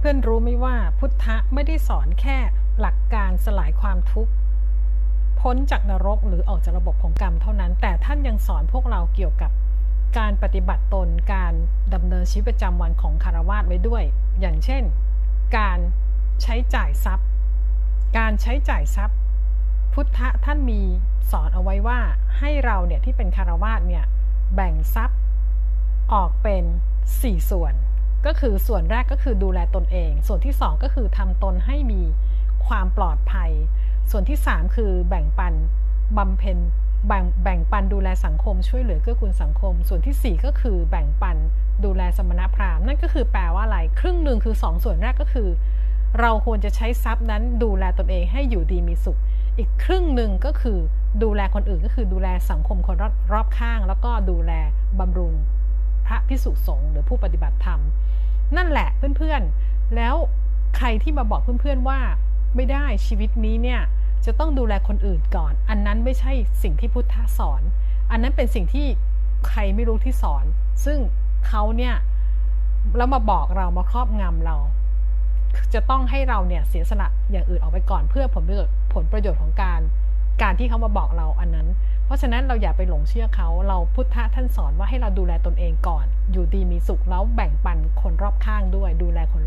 เพื่อนๆรู้ไหมว่าพุทธะไม่ได้สอนแค่หลักการสลายความทุกข์ พ้นจากนรกหรือออกจากระบบของกรรมเท่านั้น แต่ท่านยังสอนพวกเราเกี่ยวกับการปฏิบัติตนการดำเนินชีวิตประจำวันของคารวาสไว้ด้วย อย่างเช่น การใช้จ่ายทรัพย์ การใช้จ่ายทรัพย์ พุทธะท่านมีสอนเอาไว้ว่าให้เราเนี่ยที่เป็นคารวาสเนี่ยแบ่งทรัพย์ออกเป็น 4 ส่วน ก็คือส่วนแรกก็คือดูแลตนเอง ส่วนที่ 2 ก็คือทำตนให้มีความปลอดภัย ส่วนที่ 3 คือแบ่งปันบำเพ็ญแบ่งแบ่งปันดูแลสังคมช่วยเหลือเกื้อกูลสังคม ส่วนที่ 4 ก็คือแบ่งปันดูแลสมณพราหมณ์นั่นก็คือแปลว่าอะไรครึ่งหนึ่งคือ 2 ส่วนแรกก็คือ เราควรจะใช้ทรัพย์นั้นดูแลตนเองให้อยู่ดีมีสุข อีกครึ่งหนึ่งก็คือดูแลคนอื่นก็คือดูแลสังคมคนรอบรอบข้าง แล้วก็ดูแลบำรุง พระพิสุสงฆ์หรือผู้ปฏิบัติธรรม นั่นแหละเพื่อนๆ แล้วใครที่มาบอกเพื่อนๆว่าไม่ได้ชีวิตนี้เนี่ยจะต้องดูแลคนอื่นก่อน อันนั้นไม่ใช่สิ่งที่พุทธะสอน อันนั้นเป็นสิ่งที่ใครไม่รู้ที่สอน ซึ่งเขาเนี่ยแล้วมาบอกเรามาครอบงำเรา จะต้องให้เราเนี่ยเสียสละอย่างอื่นออกไปก่อนเพื่อผลประโยชน์ผลประโยชน์ของการ การที่เขามาบอกเราอันนั้น เพราะฉะนั้นเราอย่าไปหลงเชื่อเขา เราพุทธะท่านสอนว่าให้เราดูแลตนเองก่อน อยู่ดีมีสุขแล้วแบ่งปันคนรอบข้างด้วย ดูแลคน